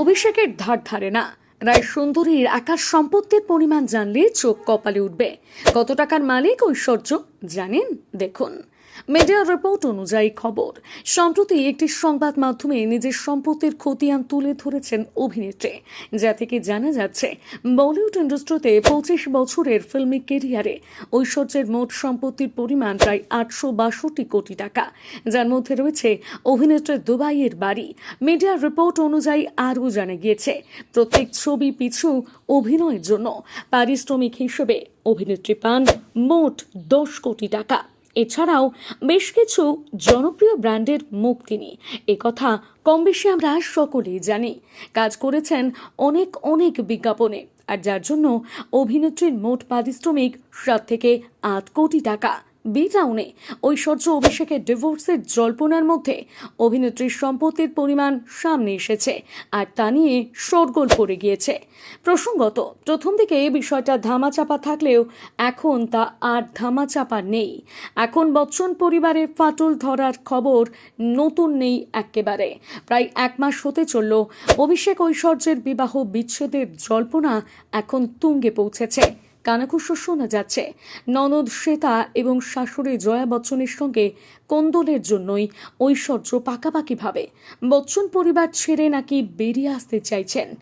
অভিষেকের ধার ধারে না। রায় সুন্দরীর আকাশ সম্পত্তির পরিমাণ জানলে চোখ কপালে উঠবে। কত টাকার মালিক ঐশ্বর্য? জানেন? দেখুন মিডিয়া রিপোর্ট অনুযায়ী খবর, সম্প্রতি একটি সংবাদ মাধ্যমে নিজের সম্পত্তির খতিয়ান তুলে ধরেছেন অভিনেত্রী। যা থেকে জানা যাচ্ছে, বলিউড ইন্ডাস্ট্রিতে পঁচিশ বছরের ফিল্মি কেরিয়ারে ঐশ্বর্যের মোট সম্পত্তির পরিমাণ প্রায় আটশো বাষট্টি কোটি টাকা। যার মধ্যে রয়েছে অভিনেত্রীর দুবাইয়ের বাড়ি। মিডিয়া রিপোর্ট অনুযায়ী আরও জানা গিয়েছে, প্রত্যেক ছবি পিছু অভিনয়ের জন্য, পারিশ্রমিক হিসেবে অভিনেত্রী পান মোট দশ কোটি টাকা। এছাড়াও বেশ কিছু জনপ্রিয় ব্র্যান্ডের মুখ তিনি একথা কম বেশি আমরা সকলেই জানি। কাজ করেছেন অনেক অনেক বিজ্ঞাপনে। আর যার জন্য অভিনেত্রীর মোট পারিশ্রমিক সাত থেকে আট কোটি টাকা। বি টাউনে ঐশ্বর্য অভিষেকের ডিভোর্সের জল্পনার মধ্যে অভিনেত্রীর সম্পত্তির পরিমাণ সামনে এসেছে আর তা নিয়ে শোরগোল পড়ে গিয়েছে। প্রসঙ্গত, প্রথম দিকে বিষয়টা ধামাচাপা থাকলেও এখন তা আর ধামাচাপা নেই। এখন বচ্চন পরিবারের ফাটল ধরার খবর নতুন নেই একেবারে। প্রায় এক মাস হতে চলল, অভিষেক ঐশ্বর্যের বিবাহ বিচ্ছেদের জল্পনা এখন তুঙ্গে পৌঁছেছে। কানাকুশো শোনা যাচ্ছে ননদ শ্বেতা এবং শাশুড়ি জয়া বচ্চনের সঙ্গে কন্দলের জন্যই ঐশ্বর্য পাকাপাকিভাবে। বচ্চন পরিবার ছেড়ে নাকি বেরিয়ে আসতে চাইছেন।